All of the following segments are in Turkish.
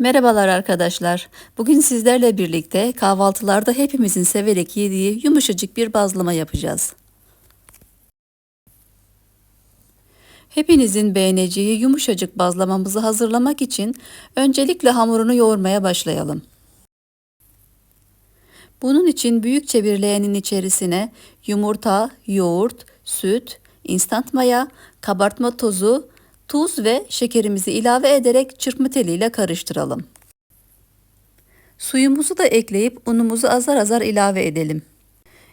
Merhabalar arkadaşlar. Bugün sizlerle birlikte kahvaltılarda hepimizin severek yediği yumuşacık bir bazlama yapacağız. Hepinizin beğeneceği yumuşacık bazlamamızı hazırlamak için öncelikle hamurunu yoğurmaya başlayalım. Bunun için büyükçe bir leğenin içerisine yumurta, yoğurt, süt, instant maya, kabartma tozu, tuz ve şekerimizi ilave ederek çırpma teliyle karıştıralım. Suyumuzu da ekleyip unumuzu azar azar ilave edelim.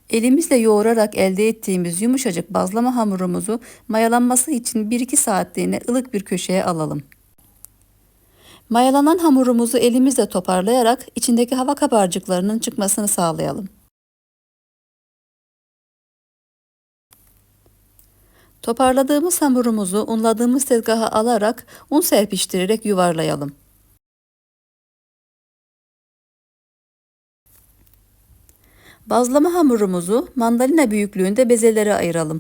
Elimizle yoğurarak elde ettiğimiz yumuşacık bazlama hamurumuzu mayalanması için 1-2 saatliğine ılık bir köşeye alalım. Mayalanan hamurumuzu elimizle toparlayarak içindeki hava kabarcıklarının çıkmasını sağlayalım. Toparladığımız hamurumuzu unladığımız tezgaha alarak un serpiştirerek yuvarlayalım. Bazlama hamurumuzu mandalina büyüklüğünde bezelere ayıralım.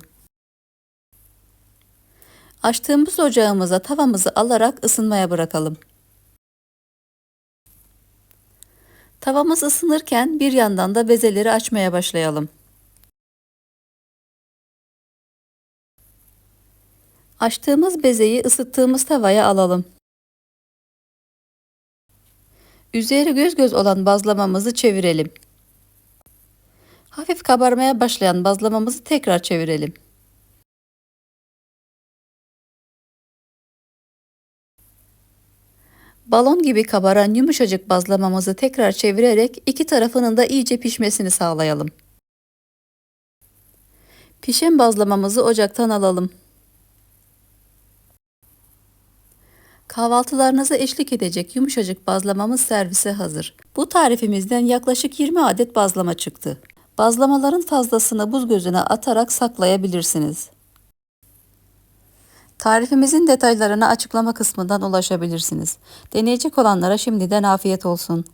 Açtığımız ocağımıza tavamızı alarak ısınmaya bırakalım. Tavamız ısınırken bir yandan da bezeleri açmaya başlayalım. Açtığımız bezeyi ısıttığımız tavaya alalım. Üzeri göz göz olan bazlamamızı çevirelim. Hafif kabarmaya başlayan bazlamamızı tekrar çevirelim. Balon gibi kabaran yumuşacık bazlamamızı tekrar çevirerek iki tarafının da iyice pişmesini sağlayalım. Pişen bazlamamızı ocaktan alalım. Kahvaltılarınıza eşlik edecek yumuşacık bazlamamız servise hazır. Bu tarifimizden yaklaşık 20 adet bazlama çıktı. Bazlamaların fazlasını buz gözüne atarak saklayabilirsiniz. Tarifimizin detaylarına açıklama kısmından ulaşabilirsiniz. Deneyecek olanlara şimdiden afiyet olsun.